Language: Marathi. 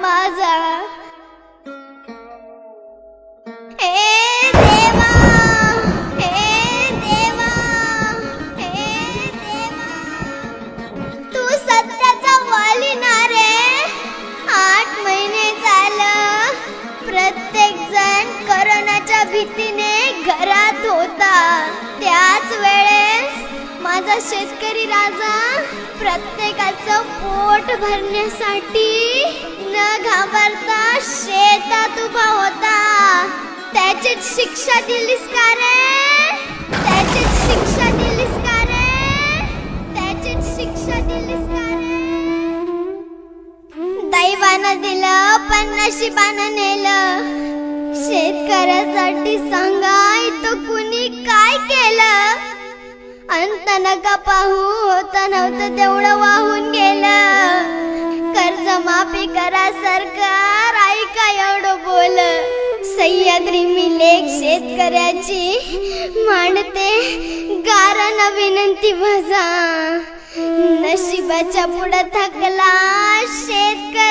माझा. हे तू वाली आठ महिने करोनाच्या भीतीने घरात होता. त्याच वेळेस माझा शेतकरी राजा प्रत्येकाचं पोट भरण्यासाठी न घाबरता शेतात उभा होता. त्याचीच शिक्षा दिलीस का रे? त्याचीच शिक्षा दिलीस का रे? त्याचीच शिक्षा दिलीस का रे? दैवानं दिलं पण नशिबानं नेलं. शेतकऱ्यासाठी सांगाय तो कुणी काय केलं? अंत नका पाहू होत नव्हतं तेवढं वाहून गेलं. सह्याद्री मी लेख शेतकऱ्याची मांडते गारानं विनंती माझा. नशिबाच्या पुढं थकला शेतकरी.